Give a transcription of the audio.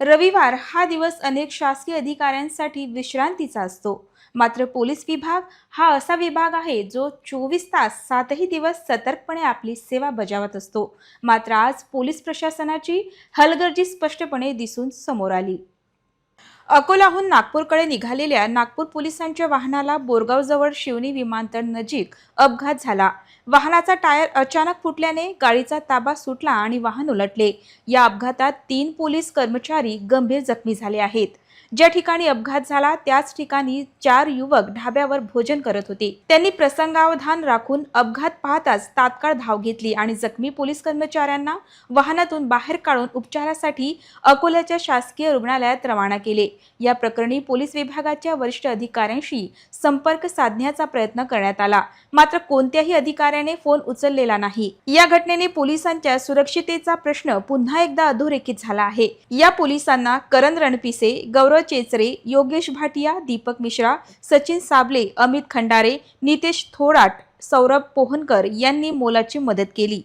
रविवार हा दिवस अनेक शासकीय अधिकाऱ्यांसाठी विश्रांतीचा असतो. मात्र पोलीस विभाग हा असा विभाग आहे जो चोवीस तास सातही दिवस सतर्कपणे आपली सेवा बजावत असतो. मात्र आज पोलीस प्रशासनाची हलगर्जी स्पष्टपणे दिसून समोर आली. अकोलाहून नागपूरकडे निघालेल्या नागपूर पोलिसांच्या वाहनाला बोरगावजवळ शिवनी विमानतळ नजीक अपघात झाला. वाहनाचा टायर अचानक फुटल्याने गाडीचा ताबा सुटला आणि वाहन उलटले. या अपघातात तीन पोलीस कर्मचारी गंभीर जखमी झाले आहेत. ज्या ठिकाणी अपघात झाला त्याच ठिकाणी चार युवक ढाब्यावर भोजन करत होते. त्यांनी प्रसंगावधान राखून अपघात पाहताच तात्काळ धाव घेतली आणि जखमी पोलीस कर्मचाऱ्यांना वाहनातून बाहेर काढून उपचारासाठी अकोल्याच्या शासकीय रुग्णालयात रवाना केले. या प्रकरणी पोलीस विभागाच्या वरिष्ठ अधिकाऱ्यांशी संपर्क साधण्याचा प्रयत्न करण्यात आला. मात्र कोणत्याही अधिकाऱ्याने फोन उचललेला नाही. या घटनेने पोलिसांच्या सुरक्षितेचा प्रश्न पुन्हा एकदा अधोरेखित झाला आहे. या पोलिसांना करण रणपिसे गौरव चेचरे योगेश भाटिया दीपक मिश्रा सचिन साबले अमित खंडारे नितेश थोराट सौरभ पोहनकर यांनी मोलाची मदत केली.